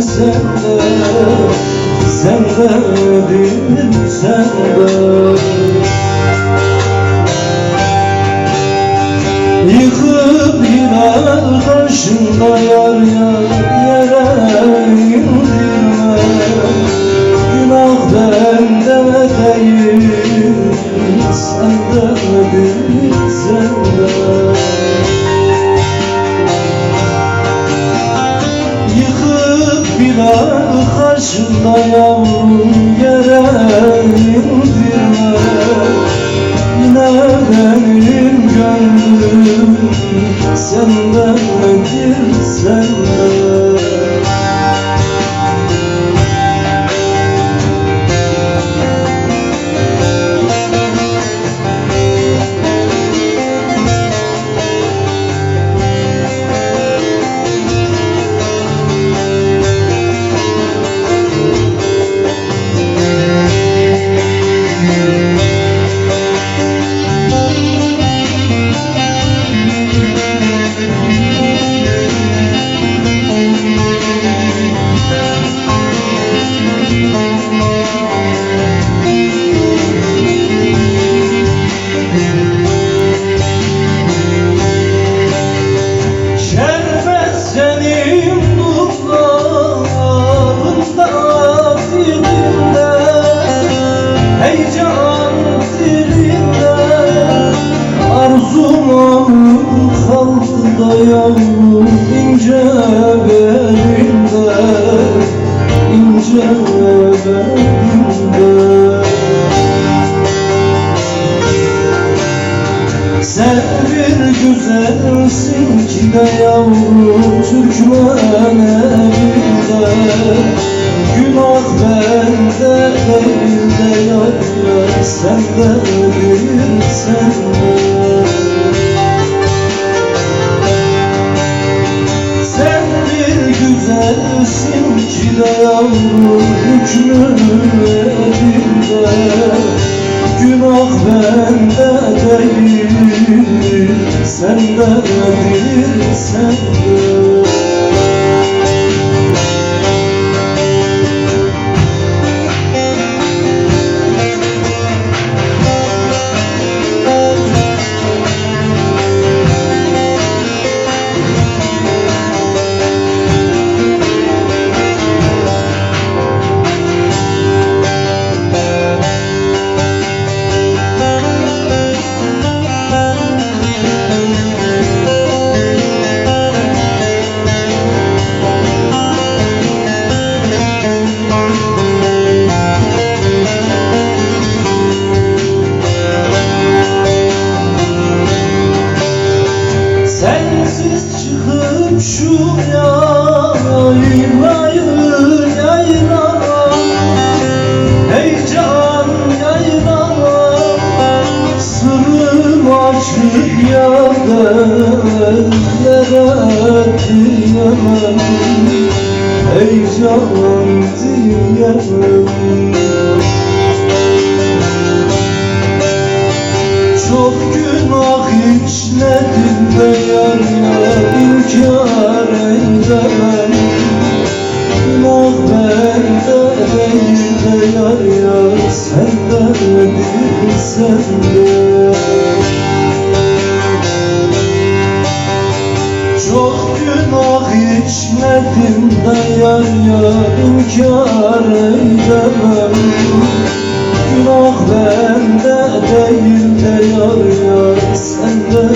sende Sende bir sende Yıkıp yine karşında yar yar yere indirme Günah bende değil Bile karşında yavrum yere indirme Yine benim gönlüm sendendir Arzum kaldı da yavrum ince Sen bir güzelsin ki de yavrum Türkmen Sende bir açık yerlere diyemem Heyecan diyemem sende Çok günah işledim de yar yar inkar edemem Günah bende değil de yar yar sende